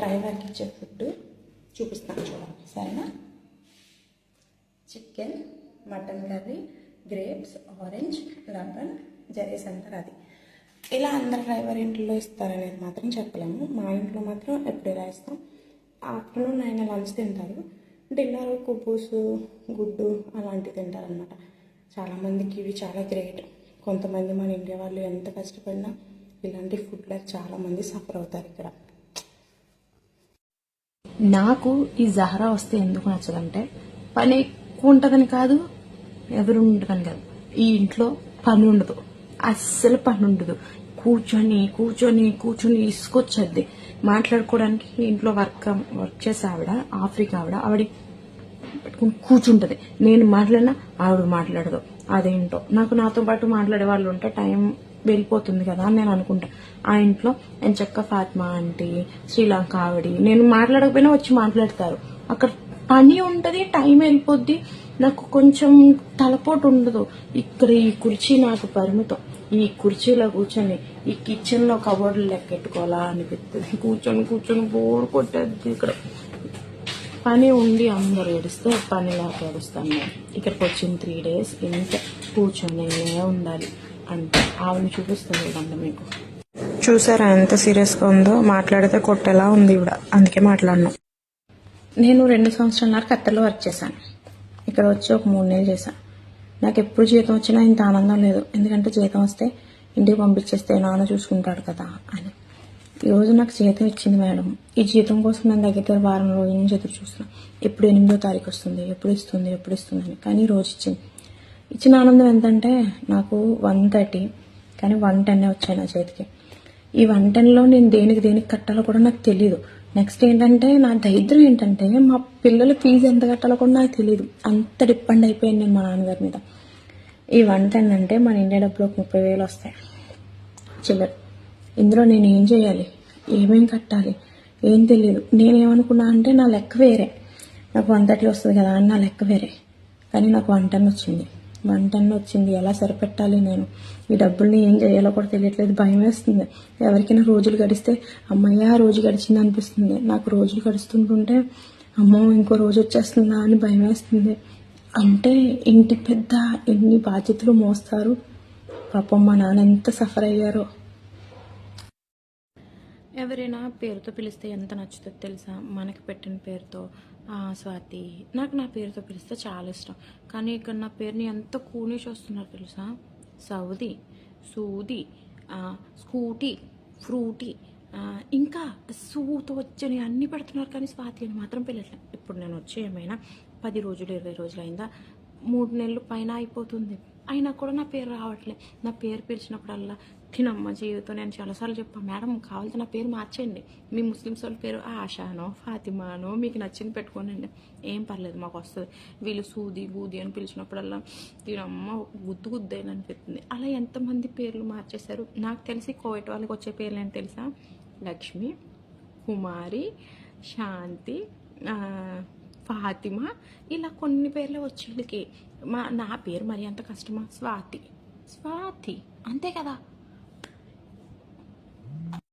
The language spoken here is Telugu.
డ్రైవర్కి ఇచ్చే ఫుడ్ చూపిస్తాను చూడండి. సరేనా? Chicken mutton curry grapes orange lemon zaris అంటారు అది. ఇలా అందరు డ్రైవర్ ఇంట్లో ఇస్తారనేది మాత్రం చెప్పలేము. మా ఇంట్లో మాత్రం ఎప్పుడు ఇలా ఇస్తాం. ఆఫ్టర్నూన్ ఆయన లంచ్ తింటారు. డిన్నర్ కుబ్బూసు గుడ్డు అలాంటివి తింటారనమాట చాలామందికి ఇవి చాలా గ్రేట్. కొంతమంది మన ఇండియా వాళ్ళు ఎంత కష్టపడినా ఇలాంటి ఫుడ్లకు చాలామంది సఫర్ అవుతారు ఇక్కడ. నాకు ఈ జహరా వస్తే ఎందుకు నచ్చదంటే పని ఎక్కువ ఉంటుందని కాదు ఎవరు ఉండదని కాదు. ఈ ఇంట్లో పని ఉండదు. అస్సలు పని ఉండదు. కూర్చొని కూర్చొని కూర్చొని ఇసుకొచ్చేది మాట్లాడుకోవడానికి ఇంట్లో వర్క్ వర్క్ చేసే ఆవిడ ఆఫ్రికా ఆవిడ ఆవిడ పెట్టుకుని కూర్చుంటది. నేను మాట్లాడినా ఆవిడ మాట్లాడదు. అదేంటో. నాకు నాతో పాటు మాట్లాడే వాళ్ళు ఉంటే టైం వెళ్ళిపోతుంది కదా అని నేను అనుకుంటా. ఆ ఇంట్లో నేను చక్క ఫాత్మా ఆంటీ? శ్రీలంక ఆవిడి? నేను మాట్లాడకపోయినా వచ్చి మాట్లాడతారు. అక్కడ పని ఉంటుంది టైం వెళ్ళిపోద్ది. నాకు కొంచెం తలపోటు ఉండదు. ఇక్కడ ఈ కుర్చీ నాకు పరిమితం. ఈ కుర్చీలో కూర్చొని ఈ కిచెన్లో కబోర్డులు లెక్కెట్టుకోవాలా అనిపిస్తుంది కూర్చొని కూర్చొని బోర్ కొట్టేది ఇక్కడ. పని ఉండి అందరు ఏడిస్తే పని లేక ఏడుస్తాను నేను. ఇక్కడికి వచ్చిన త్రీ డేస్ ఇంత కూర్చొని ఉండాలి. అంటే ఆవిడని చూపిస్తుంది ఇవ్వండి మీకు. చూసారా ఎంత సీరియస్గా ఉందో? మాట్లాడితే కొట్టేలా ఉంది ఇవిడ అందుకే మాట్లాడను. నేను రెండు సంవత్సరాల కత్తర్లో వర్క్ చేశాను. ఇక్కడ వచ్చి ఒక మూడు నెలలు చేశాను. నాకు ఎప్పుడు జీతం వచ్చినా ఇంత ఆనందం లేదు. ఎందుకంటే జీతం వస్తే ఇంటికి పంపించేస్తే నాన్న చూసుకుంటాడు కదా అని. ఈ రోజు నాకు జీతం ఇచ్చింది మేడం. ఈ జీతం కోసం నేను దగ్గర వారం రోజుల నుంచి ఎదురు చూస్తున్నా. ఎప్పుడు ఎనిమిదో తారీఖు వస్తుంది ఎప్పుడు ఇస్తుంది ఎప్పుడు ఇస్తుంది అని. కానీ ఈ రోజు ఇచ్చింది. ఇచ్చిన ఆనందం ఎంతంటే నాకు వన్ థర్టీ కానీ వన్ టెన్ వచ్చాయి నా చేతికి. ఈ వన్ టెన్లో నేను దేనికి దేనికి కట్టాలో కూడా నాకు తెలియదు నెక్స్ట్ ఏంటంటే నా దరిద్రం ఏంటంటే మా పిల్లల ఫీజు ఎంత కట్టాలో కూడా నాకు తెలియదు అంత డిపెండ్ అయిపోయాను నేను మా నాన్నగారి మీద. ఈ వన్ టెన్ అంటే మన ఇండియా డబ్బులు ముప్పై వేలు వస్తాయి. చిల్లర. ఇందులో నేను ఏం చేయాలి? ఏమేం కట్టాలి? ఏం తెలియదు నేనేమనుకున్నా అంటే నా లెక్క వేరే. నాకు వన్ థర్టీ వస్తుంది కదా అని నా లెక్క వేరే. కానీ నాకు వన్ టెన్ వచ్చింది. వన్ టెన్ వచ్చింది. ఎలా సరిపెట్టాలి నేను? ఈ డబ్బుల్ని ఏం చేయాలో కూడా తెలియట్లేదు. భయం వేస్తుంది. ఎవరికైనా రోజులు గడిస్తే అమ్మయ్య రోజు గడిచింది అనిపిస్తుంది. నాకు రోజులు గడుస్తుంటుంటే అమ్మో ఇంకో రోజు వచ్చేస్తుందా అని భయం వేస్తుంది. అంటే ఇంటి పెద్ద ఎన్ని బాధ్యతలు మోస్తారు? పాపం మా నాన్న ఎంత సఫర్ అయ్యారో. ఎవరైనా పేరుతో పిలిస్తే ఎంత నచ్చుతుందో తెలుసా? మనకి పెట్టిన పేరుతో. స్వాతి. నాకు నా పేరుతో పిలిస్తే చాలా ఇష్టం. కానీ ఇక్కడ నా పేరుని ఎంత కూనిష్ వస్తున్నారు తెలుసా? సౌది సూది స్కూటీ ఫ్రూటీ ఇంకా సూతో వచ్చని అన్ని పెడుతున్నారు కానీ స్వాతి అని మాత్రం పిల్లట్లేదు ఇప్పుడు నేను వచ్చి ఏమైనా పది రోజులు ఇరవై రోజులు అయిందా? మూడు నెలలు పైన అయిపోతుంది. అయినా కూడా నా పేరు రావట్లేదు నా పేరు పిలిచినప్పుడల్లా తినమ్మ జీవితం నేను చాలాసార్లు చెప్పాను మేడం కావాలంటే నా పేరు మార్చేయండి. మీ ముస్లిమ్స్ వాళ్ళ పేరు ఆషానో ఫాతిమానో మీకు నచ్చింది పెట్టుకోనండి. ఏం పర్లేదు మాకు వస్తుంది. వీళ్ళు సూది బూది అని పిలిచినప్పుడల్లా తినమ్మ గుద్దు గుద్దు అని అనిపిస్తుంది అలా ఎంతమంది పేర్లు మార్చేశారు? నాకు తెలిసి కోవిడ్ వాళ్ళకి వచ్చే పేర్లు ఏంటి తెలుసా? లక్ష్మి కుమారి శాంతి ఫాతిమా? ఇలా కొన్ని పేర్లు వచ్చేళ్ళకి మా నా పేరు మరి అంత కష్టమా? స్వాతి. స్వాతి. అంతే కదా?